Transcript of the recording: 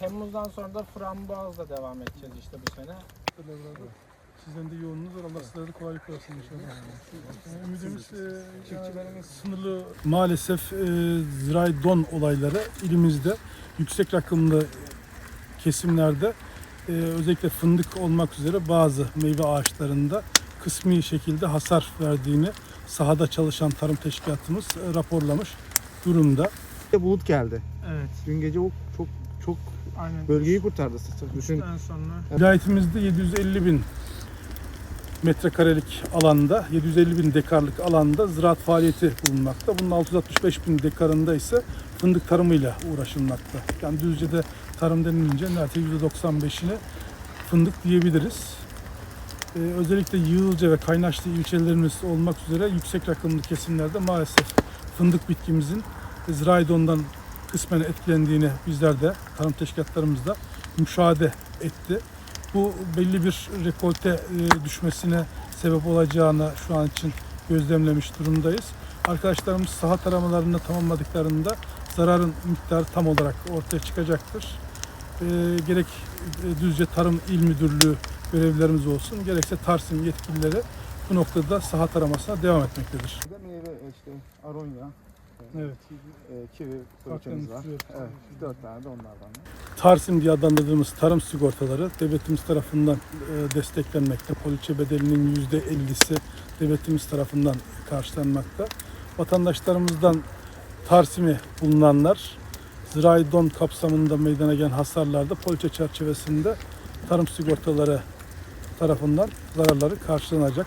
Temmuz'dan sonra da frambuazla devam edeceğiz işte bu sene. Sizden de yoğunluğunuz var. Allah sizlere de kolaylık versin inşallah. Yani ümidimiz e, yani sınırlı. Maalesef e, zirai don olayları ilimizde yüksek rakımlı kesimlerde e, özellikle fındık olmak üzere bazı meyve ağaçlarında kısmi şekilde hasar verdiğini sahada çalışan tarım teşkilatımız e, raporlamış durumda. Bulut geldi. Evet. Dün gece o çok çok Aynen. bölgeyi kurtardı. Düşün En sonra Vilayetimizde 750 bin metrekarelik alanda, 750 bin dekarlık alanda ziraat faaliyeti bulunmakta. Bunun 665 bin dekarında ise fındık tarımıyla uğraşılmakta. Yani Düzce'de tarım denilince neredeyse %95'ini fındık diyebiliriz. Ee, özellikle Yığılca ve Kaynaşlı ilçelerimiz olmak üzere yüksek rakımlı kesimlerde maalesef fındık bitkimizin ziraidondan kısmen etkilendiğini bizler de tarım teşkilatlarımızda müşahede etti. Bu belli bir rekolte e, düşmesine sebep olacağını şu an için gözlemlemiş durumdayız. Arkadaşlarımız saha taramalarını tamamladıklarında zararın miktarı tam olarak ortaya çıkacaktır. E, gerek e, Düzce Tarım İl Müdürlüğü görevlilerimiz olsun, gerekse Tarsim yetkilileri bu noktada saha taramasına devam etmektedir. meyve işte aronya, Evet. e, kivi fırçamız var. Evet. Dört tane de onlardan. Tarsim diye adlandırdığımız tarım sigortaları devletimiz tarafından e, desteklenmekte. Poliçe bedelinin %50'si devletimiz tarafından karşılanmakta. Vatandaşlarımızdan Tarsim'e bulunanlar zirai don kapsamında meydana gelen hasarlarda poliçe çerçevesinde tarım sigortaları tarafından zararları karşılanacak.